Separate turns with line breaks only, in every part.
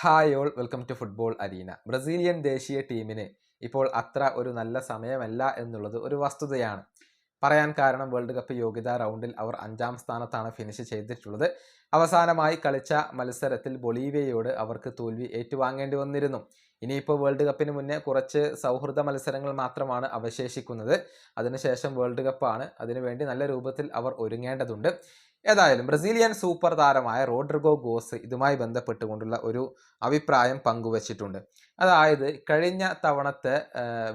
Hi all welcome to football arena Brazilian ദേശീയ ടീമിന് ഇപ്പോൾ അത്ര ഒരു നല്ല സമയമല്ല എന്നുള്ളത് ഒരു വസ്തുതയാണ്. പറയാൻ കാരണം വേൾഡ് കപ്പ് യോഗ്യതാ റൗണ്ടിൽ അവർ അഞ്ചാം സ്ഥാനത്താണ് ഫിനിഷ് ചെയ്തിട്ടുള്ളത്. അവസാനമായി കളിച്ച മത്സരത്തിൽ ബൊളീവിയയോട് അവർക്ക് തോൽവി ഏറ്റുവാങ്ങേണ്ടി വന്നിരുന്നു. ഇനിയിപ്പോൾ വേൾഡ് കപ്പിന് മുന്നേ കുറച്ച് സൗഹൃദ മത്സരങ്ങൾ മാത്രമാണ് അവശേഷിക്കുന്നത്. അതിനുശേഷം വേൾഡ് കപ്പാണ്. അതിനുവേണ്ടി നല്ല രൂപത്തിൽ അവർ ഒരുങ്ങേണ്ടതുണ്ട്. ഏതായാലും ബ്രസീലിയൻ സൂപ്പർ താരമായ റോഡ്രിഗോ ഗോസ് ഇതുമായി ബന്ധപ്പെട്ടുകൊണ്ടുള്ള ഒരു അഭിപ്രായം പങ്കുവച്ചിട്ടുണ്ട്. അതായത് കഴിഞ്ഞ തവണത്തെ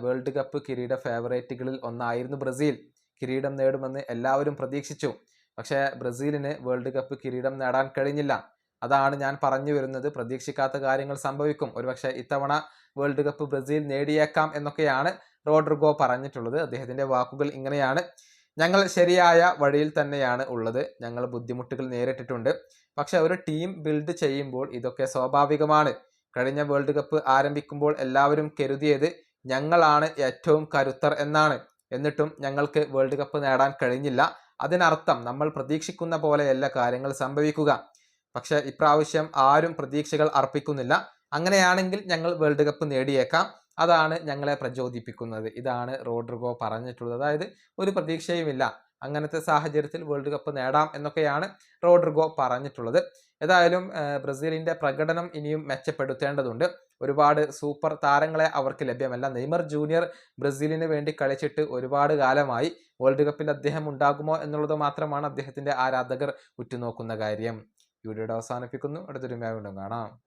വേൾഡ് കപ്പ് കിരീട ഫേവറേറ്റുകളിൽ ഒന്നായിരുന്നു ബ്രസീൽ. കിരീടം നേടുമെന്ന് എല്ലാവരും പ്രതീക്ഷിച്ചു. പക്ഷേ ബ്രസീലിന് വേൾഡ് കപ്പ് കിരീടം നേടാൻ കഴിഞ്ഞില്ല. അതാണ് ഞാൻ പറഞ്ഞു വരുന്നത്. പ്രതീക്ഷിക്കാത്ത കാര്യങ്ങൾ സംഭവിക്കും. ഒരുപക്ഷെ ഇത്തവണ വേൾഡ് കപ്പ് ബ്രസീൽ നേടിയേക്കാം എന്നൊക്കെയാണ് റോഡ്രിഗോ പറഞ്ഞിട്ടുള്ളത്. അദ്ദേഹത്തിന്റെ വാക്കുകൾ ഇങ്ങനെയാണ്. ഞങ്ങൾ ശരിയായ വഴിയിൽ തന്നെയാണ് ഉള്ളത്. ഞങ്ങൾ ബുദ്ധിമുട്ടുകൾ നേരിട്ടിട്ടുണ്ട്. പക്ഷെ ഒരു ടീം ബിൽഡ് ചെയ്യുമ്പോൾ ഇതൊക്കെ സ്വാഭാവികമാണ്. കഴിഞ്ഞ വേൾഡ് കപ്പ് ആരംഭിക്കുമ്പോൾ എല്ലാവരും കരുതിയത് ഞങ്ങളാണ് ഏറ്റവും കരുത്തർ എന്നാണ്. എന്നിട്ടും ഞങ്ങൾക്ക് വേൾഡ് കപ്പ് നേടാൻ കഴിഞ്ഞില്ല. അതിനർത്ഥം നമ്മൾ പ്രതീക്ഷിക്കുന്ന പോലെയല്ല കാര്യങ്ങൾ സംഭവിക്കുക. പക്ഷെ ഇപ്രാവശ്യം ആരും പ്രതീക്ഷകൾ അർപ്പിക്കുന്നില്ല. അങ്ങനെയാണെങ്കിൽ ഞങ്ങൾ വേൾഡ് കപ്പ് നേടിയേക്കാം. അതാണ് ഞങ്ങളെ പ്രചോദിപ്പിക്കുന്നത്. ഇതാണ് റോഡ്രിഗോ പറഞ്ഞിട്ടുള്ളത്. അതായത് ഒരു പ്രതീക്ഷയുമില്ല. അങ്ങനത്തെ സാഹചര്യത്തിൽ വേൾഡ് കപ്പ് നേടാം എന്നൊക്കെയാണ് റോഡ്രിഗോ പറഞ്ഞിട്ടുള്ളത്. ഏതായാലും ബ്രസീലിന്റെ പ്രകടനം ഇനിയും മെച്ചപ്പെടുത്തേണ്ടതുണ്ട്. ഒരുപാട് സൂപ്പർ താരങ്ങളെ അവർക്ക് ലഭ്യമല്ല. നെയ്മർ ജൂനിയർ ബ്രസീലിന് വേണ്ടി കളിച്ചിട്ട് ഒരുപാട് കാലമായി വേൾഡ് കപ്പിൽ അദ്ദേഹം ഉണ്ടാകുമോ എന്നുള്ളത് മാത്രമാണ് അദ്ദേഹത്തിന്റെ ആരാധകർ ഉറ്റുനോക്കുന്ന കാര്യം. വീഡിയോയുടെ അവസാനിപ്പിക്കുന്നു. അടുത്തൊരു വീണ്ടും കാണാം.